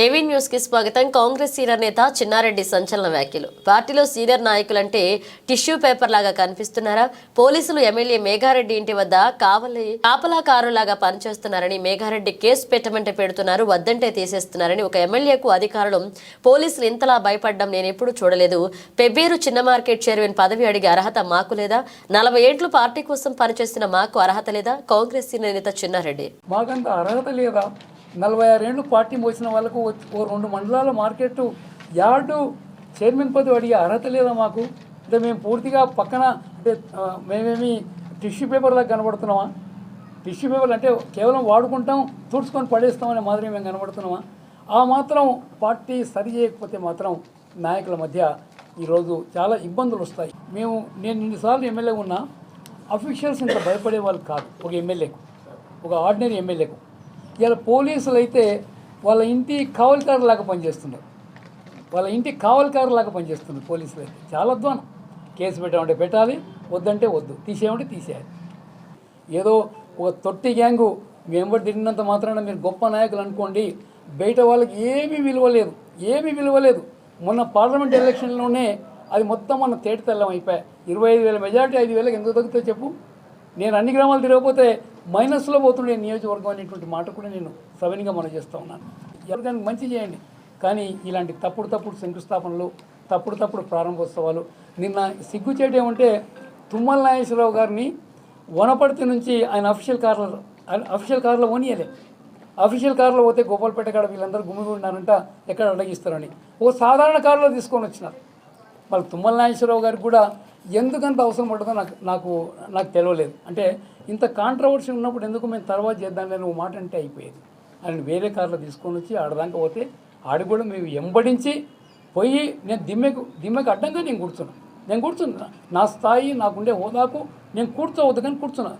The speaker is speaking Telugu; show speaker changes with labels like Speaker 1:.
Speaker 1: ఏవీ న్యూస్కి స్వాగతం. కాంగ్రెస్ సీనియర్ నేత చిన్నారెడ్డి సంచలన వ్యాఖ్యలు. పార్టీలో సీనియర్ నాయకులంటే టిష్యూ పేపర్ లాగా కనిపిస్తున్నారా? పోలీసులు ఎమ్మెల్యే మేఘారెడ్డి ఇంటి వద్ద కావలి కాపలాకారులాగా పనిచేస్తున్నారని మేఘారెడ్డి కేసు పెట్టమంటే పెడుతున్నారు. వద్దంటే తీసేస్తున్నారని ఒక ఎమ్మెల్యేకు అధికారులు పోలీసులు ఇంతలా భయపడడం నేను ఎప్పుడూ చూడలేదు. పెబ్బేరు చిన్న మార్కెట్ చైర్మన్ పదవి అడిగే అర్హత మాకు లేదా? నలభై ఏండ్లు పార్టీ కోసం పనిచేస్తున్న మాకు అర్హత లేదా? కాంగ్రెస్ సీనియర్ నేత చిన్నారెడ్డి.
Speaker 2: అర్హత లేదా? నలభై ఆరేళ్ళు పార్టీ మోసిన వాళ్ళకు ఓ- ఓ రెండు మండలాల మార్కెట్ యార్డు చైర్మన్ పదవి అడిగే అర్హత లేదా మాకు? అంటే మేము పూర్తిగా పక్కన అంటే మేమేమి టిష్యూ పేపర్లా కనబడుతున్నామా? టిష్యూ పేపర్లు అంటే కేవలం వాడుకుంటాం తుడుచుకొని పడేస్తామనే మాదిరి మేము కనబడుతున్నామా? ఆ మాత్రం పార్టీ సరి చేయకపోతే మాత్రం నాయకుల మధ్య ఈరోజు చాలా ఇబ్బందులు వస్తాయి. మేము నేను ఇన్నిసార్లు ఎమ్మెల్యే ఉన్నా అఫీషియల్స్ ఇంత భయపడే వాళ్ళు కాదు ఒక ఎమ్మెల్యేకు ఒక ఆర్డినరీ ఎమ్మెల్యేకు. ఇలా పోలీసులు అయితే వాళ్ళ ఇంటి కావలికారులాగా పనిచేస్తున్నారు. వాళ్ళ ఇంటి కావలికారులాగా పనిచేస్తున్నారు పోలీసులు అయితే చాలా అధ్వానం. కేసు పెట్టామంటే పెట్టాలి వద్దంటే వద్దు. తీసేయమంటే తీసేయాలి. ఏదో ఒక తొట్టి గ్యాంగు మేము తిరిగినంత మాత్రాన మీరు గొప్ప నాయకులు అనుకోండి బయట వాళ్ళకి ఏమీ విలువ లేదు. ఏమీ విలువ లేదు. మొన్న పార్లమెంట్ ఎలక్షన్లోనే అది మొత్తం మన తేటతెల్లం అయిపోయాయి. ఇరవై ఐదు వేల మెజార్టీ ఐదు వేలకు ఎందుకు తగ్గుతుందో చెప్పు? నేను అన్ని గ్రామాలు తిరగకపోతే మైనస్లో పోతుండే నియోజకవర్గం అనేటువంటి మాట కూడా నేను సవినిగా మనం చేస్తూ ఉన్నాను. ఎవరికైనా మంచి చేయండి. కానీ ఇలాంటి తప్పుడు తప్పుడు శంకుస్థాపనలు తప్పుడు తప్పుడు ప్రారంభోత్సవాలు నిన్న సిగ్గుచేటు ఏమంటే తుమ్మల నాగేశ్వరరావు గారిని వనపర్తి నుంచి ఆయన అఫీషియల్ కార్లో అఫీషియల్ కార్లో ఓనియలే అఫీషియల్ కార్లో పోతే గోపాల్పేట కాడ వీళ్ళందరూ గుమిగి ఉన్నారంట ఎక్కడ అడగిస్తారని ఓ సాధారణ కారులో తీసుకొని వచ్చినారు. వాళ్ళు తుమ్మల నాగేశ్వరరావు గారికి కూడా ఎందుకంత అవసరం పడుతుందో నాకు నాకు నాకు తెలియలేదు అంటే ఇంత కాంట్రవర్సీ ఉన్నప్పుడు ఎందుకు మేము తర్వాత చేద్దాంలే ఓ మాట అంటే అయిపోయేది. ఆయన వేరే కార్లో తీసుకొని వచ్చి ఆడదాకా పోతే ఆడి కూడా మేము ఎంబడించి పోయి నేను దిమ్మెకు దిమ్మెకు అడ్డంగా నేను కూర్చున్నాను నేను కూర్చున్నా. నా స్థాయి నాకుండే హోదాకు నేను కూర్చోవద్దు కానీ కూర్చున్నా.